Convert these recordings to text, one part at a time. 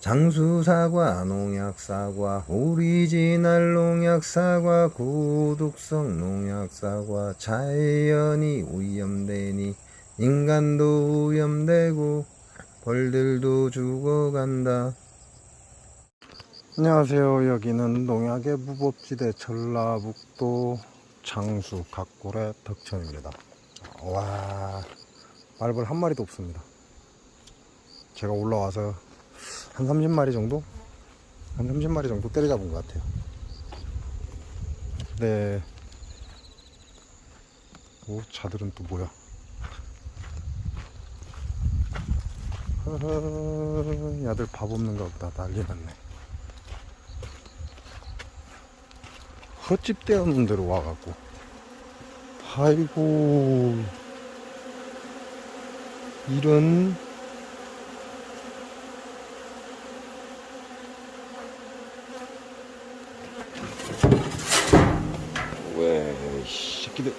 장수사과, 농약사과, 오리지널 농약사과, 고독성 농약사과, 자연이 오염되니 인간도 오염되고 벌들도 죽어간다. 안녕하세요. 여기는 농약의 무법지대 전라북도 장수 각골의 덕천입니다. 와, 말벌 한 마리도 없습니다. 제가 올라와서 한 30마리 정도? 한 30마리 정도 때려잡은 것 같아요. 네. 오, 자들은 또 뭐야? 야들 밥 없는가 보다. 난리 났네. 헛집 떼어놓은 데로 와갖고. 아이고. 이런 이 새끼들.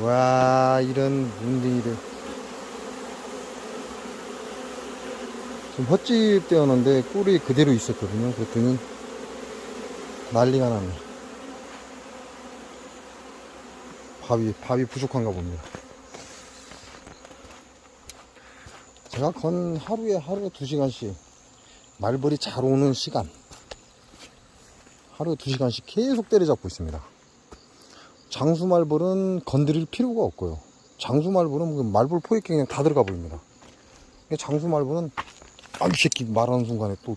와, 이런 문딩이들. 지금 헛집 떼었는데 꿀이 그대로 있었거든요. 그랬더니 난리가 났네. 밥이, 밥이 부족한가 봅니다. 제가 건 하루에 하루에 두 시간씩 말벌이 잘 오는 시간 하루에 두 시간씩 계속 때려잡고 있습니다. 장수 말벌은 건드릴 필요가 없고요. 장수 말벌은 그 말벌 포획 그냥 다 들어가 버립니다. 장수 말벌은 아, 이 새끼 말하는 순간에 또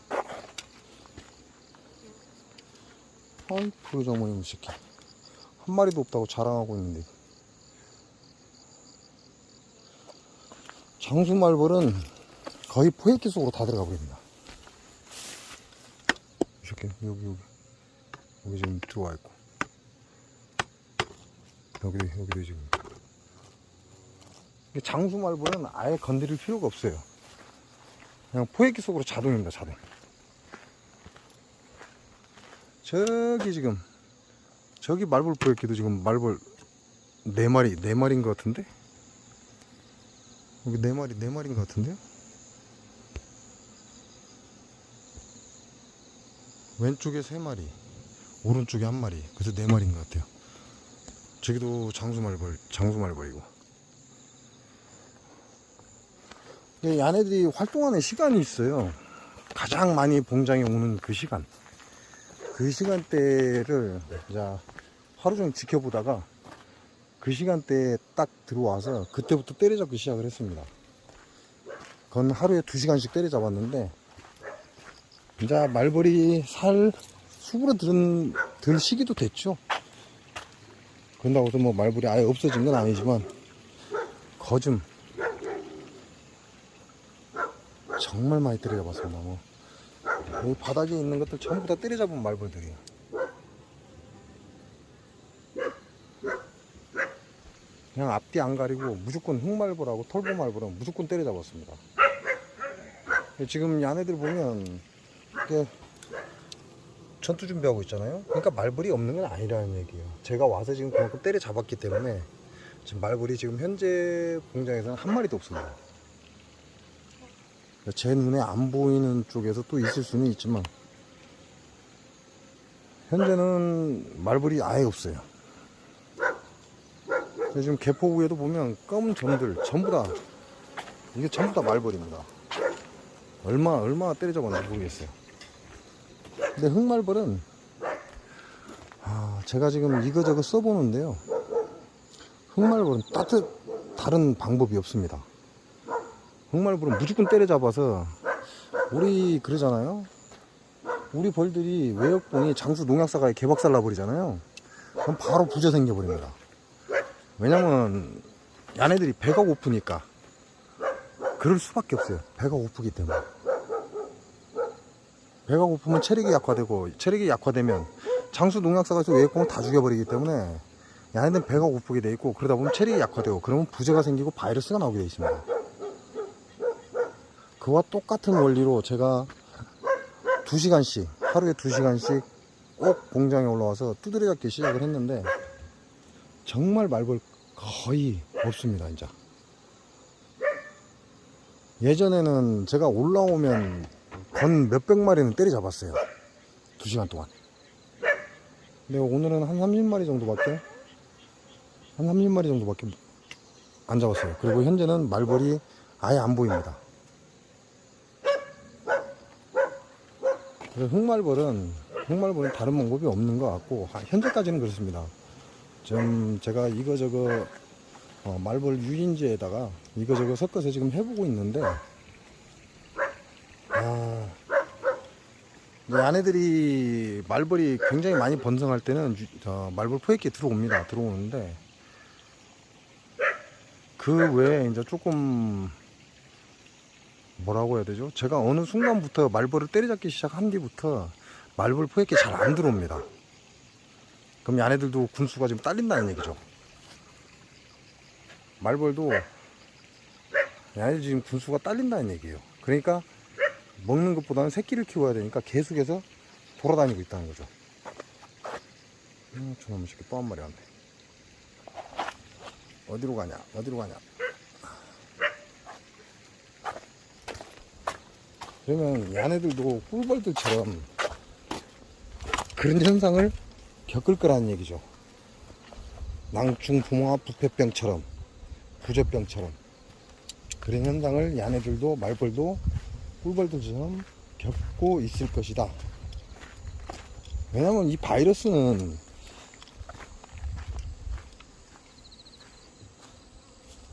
아이 이 새끼 한 마리도 없다고 자랑하고 있는데 장수 말벌은 거의 포획기 속으로 다 들어가 버립니다. 이렇게 여기 여기 여기 지금 들어와 있고 여기도 여기도 지금 장수 말벌은 아예 건드릴 필요가 없어요. 그냥 포획기 속으로 자동입니다 자동. 저기 지금 저기 말벌 포획기도 지금 말벌 네 마리 네 마리인 것 같은데. 여기 네 마리, 네 마리인 것 같은데요? 왼쪽에 세 마리, 오른쪽에 한 마리, 그래서 네 마리인 것 같아요. 저기도 장수말벌, 장수말벌이고. 이 얘네들이 활동하는 시간이 있어요. 가장 많이 봉장에 오는 그 시간. 그 시간대를 이제 하루 종일 지켜보다가 그 시간대에 딱 들어와서 그때부터 때려잡기 시작을 했습니다. 그건 하루에 두 시간씩 때려잡았는데 이제 말벌이 살 수그러 든, 들 시기도 됐죠. 그런다고 해서 뭐 말벌이 아예 없어진 건 아니지만 거즘 정말 많이 때려잡았습니다. 뭐. 여기 바닥에 있는 것들 전부 다 때려잡은 말벌들이에요. 그냥 앞뒤 안 가리고 무조건 흑말벌하고 털보말벌은 무조건 때려잡았습니다. 지금 야네들 보면 전투 준비하고 있잖아요. 그러니까 말벌이 없는 건 아니라는 얘기예요. 제가 와서 지금 그만큼 때려 잡았기 때문에 지금 말벌이 지금 현재 공장에서는 한 마리도 없습니다. 제 눈에 안 보이는 쪽에서 또 있을 수는 있지만 현재는 말벌이 아예 없어요. 지금 개포 위에도 보면 검은 점들 전부 다 이게 전부 다 말벌입니다. 얼마 얼마나 때려잡았나 모르겠어요. 근데 흑말벌은 아, 제가 지금 이거저거 써보는데요. 흑말벌은 따뜻 다른 방법이 없습니다. 흑말벌은 무조건 때려잡아서 우리 그러잖아요. 우리 벌들이 외역봉이 장수 농약사가에 개박살 나버리잖아요. 그럼 바로 부재 생겨버립니다. 왜냐면 야네들이 배가 고프니까 그럴 수밖에 없어요 배가 고프기 때문에 배가 고프면 체력이 약화되고 체력이 약화되면 장수 농약사가서 외액공을 다 죽여버리기 때문에 야네들은 배가 고프게 돼 있고 그러다 보면 체력이 약화되고 그러면 부재가 생기고 바이러스가 나오게 돼 있습니다 그와 똑같은 원리로 제가 2시간씩 하루에 2시간씩 꼭 공장에 올라와서 두드려 잡기 시작을 했는데 정말 말벌 거의 없습니다, 이제. 예전에는 제가 올라오면 건 몇백 마리는 때려잡았어요. 두 시간 동안. 근데 오늘은 한 30마리 정도밖에, 한 30마리 정도밖에 안 잡았어요. 그리고 현재는 말벌이 아예 안 보입니다. 그래서 흑말벌은, 흑말벌은 다른 방법이 없는 것 같고, 아, 현재까지는 그렇습니다. 좀 제가 이거 저거 어, 말벌 유인제에다가 이거 저거 섞어서 지금 해보고 있는데 아, 이 아내들이 말벌이 굉장히 많이 번성할 때는 유- 어, 말벌 포획기에 들어옵니다. 들어오는데 그 외에 이제 조금 뭐라고 해야 되죠? 제가 어느 순간부터 말벌을 때려잡기 시작한 뒤부터 말벌 포획기 잘 안 들어옵니다. 그럼 이 아내들도 군수가 지금 딸린다는 얘기죠. 말벌도 얘네들 지금 군수가 딸린다는 얘기예요. 그러니까 먹는 것보다는 새끼를 키워야 되니까 계속해서 돌아다니고 있다는 거죠. 음, 저놈의 새끼 또 한 마리 왔네. 어디로 가냐? 어디로 가냐? 그러면 이 아내들도 꿀벌들처럼 그런 현상을 겪을 거라는 얘기죠. 낭충 부모와 부패병처럼 부조병처럼 그런 현상을 야네들도 말벌도 꿀벌들처럼 겪고 있을 것이다. 왜냐면 이 바이러스는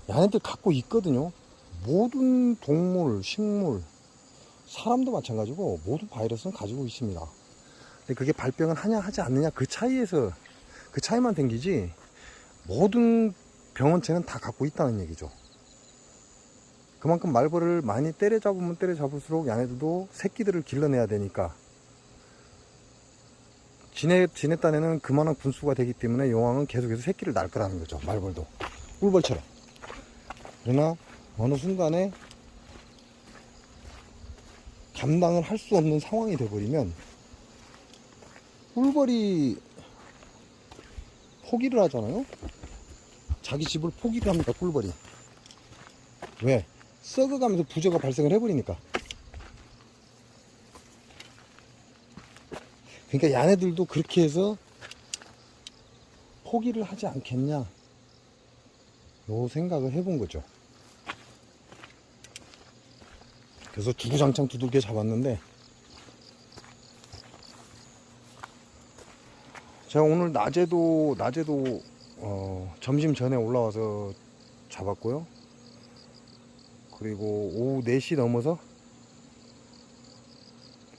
야네들 갖고 있거든요. 모든 동물, 식물, 사람도 마찬가지고 모두 바이러스는 가지고 있습니다. 근데 그게 발병을 하냐 하지 않느냐 그 차이에서 그 차이만 생기지 모든 병원체는 다 갖고 있다는 얘기죠. 그만큼 말벌을 많이 때려잡으면 때려잡을수록 야네들도 새끼들을 길러내야 되니까 지네, 지네 딴에는 그만한 군수가 되기 때문에 용왕은 계속해서 새끼를 낳을 거라는 거죠. 말벌도. 꿀벌처럼. 그러나 어느 순간에 감당을 할 수 없는 상황이 돼버리면 꿀벌이 포기를 하잖아요. 자기 집을 포기를 합니다. 꿀벌이. 왜? 썩어가면서 부저가 발생을 해버리니까. 그러니까 야네들도 그렇게 해서 포기를 하지 않겠냐. 요 생각을 해본 거죠. 그래서 주구장창 두들겨 잡았는데 제가 오늘 낮에도 낮에도 어, 점심 전에 올라와서 잡았고요. 그리고 오후 4시 넘어서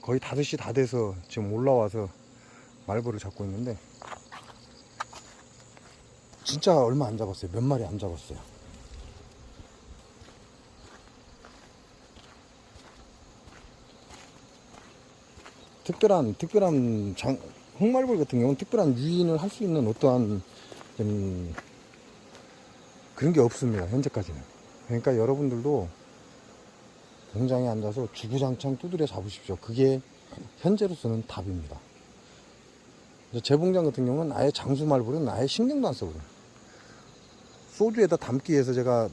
거의 5시 다 돼서 지금 올라와서 말벌을 잡고 있는데 진짜 얼마 안 잡았어요. 몇 마리 안 잡았어요. 특별한 특별한 장 흑말벌 같은 경우는 특별한 유인을 할 수 있는 어떠한 좀 그런 게 없습니다. 현재까지는. 그러니까 여러분들도 공장에 앉아서 주구장창 두드려 잡으십시오. 그게 현재로서는 답입니다. 이제 제 봉장 같은 경우는 아예 장수 말벌은 아예 신경도 안 써버려요. 소주에다 담기 위해서 제가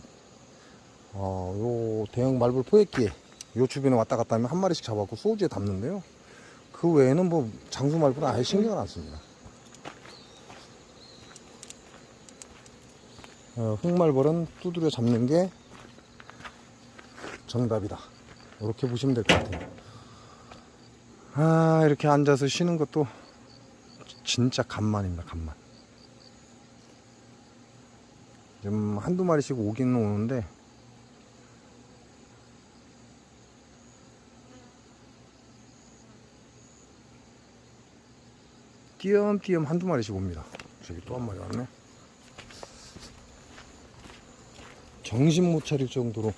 어, 요 대형 말벌 포획기에 요 주변에 왔다 갔다 하면 한 마리씩 잡아갖고 소주에 담는데요. 그 외에는 뭐 장수 말벌은 아예 신경을 안 씁니다. 어, 흑말벌은 두드려 잡는 게 정답이다. 이렇게 보시면 될 것 같아요. 아, 이렇게 앉아서 쉬는 것도 진짜 간만입니다, 간만. 좀 한두 마리씩 오기는 오는데, 띄엄띄엄 한두 마리씩 옵니다. 저기 또 한 마리 왔네. 정신 못 차릴 정도로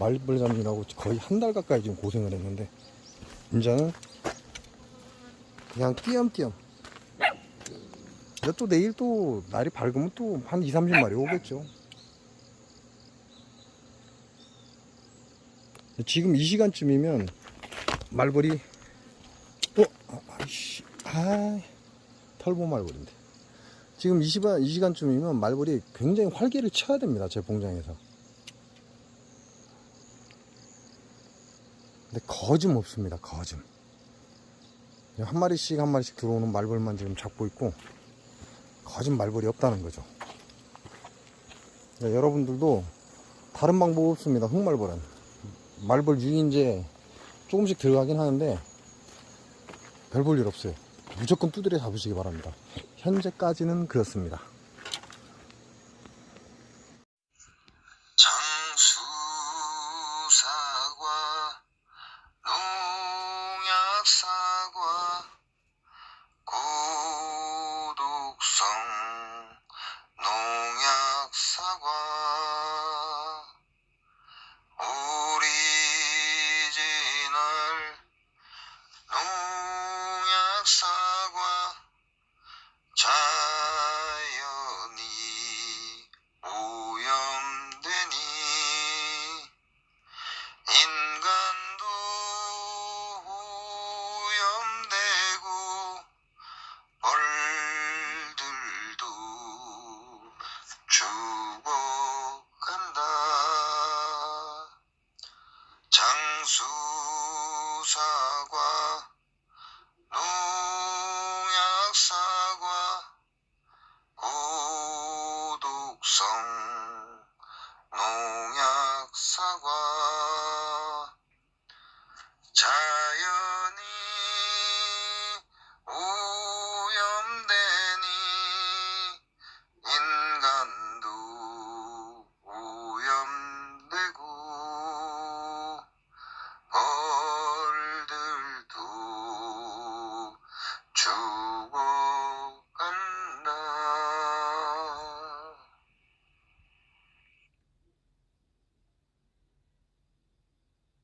말벌 잡느라고 거의 한 달 가까이 지금 고생을 했는데 이제는 그냥 띄엄띄엄 이제 또 내일 또 날이 밝으면 또 한 2, 30마리 오겠죠 지금 이 시간쯤이면 말벌이 어? 아, 아이씨 아 털보 말벌인데 지금 이 시간, 이 시간쯤이면 말벌이 굉장히 활기를 쳐야 됩니다. 제 봉장에서. 근데 거즘 없습니다. 거즘. 한 마리씩 한 마리씩 들어오는 말벌만 지금 잡고 있고 거짓 말벌이 없다는 거죠. 네, 여러분들도 다른 방법 없습니다. 흑말벌은 말벌 유인제 조금씩 들어가긴 하는데 별 볼 일 없어요. 무조건 두드려 잡으시기 바랍니다. 현재까지는 그렇습니다. 농약사과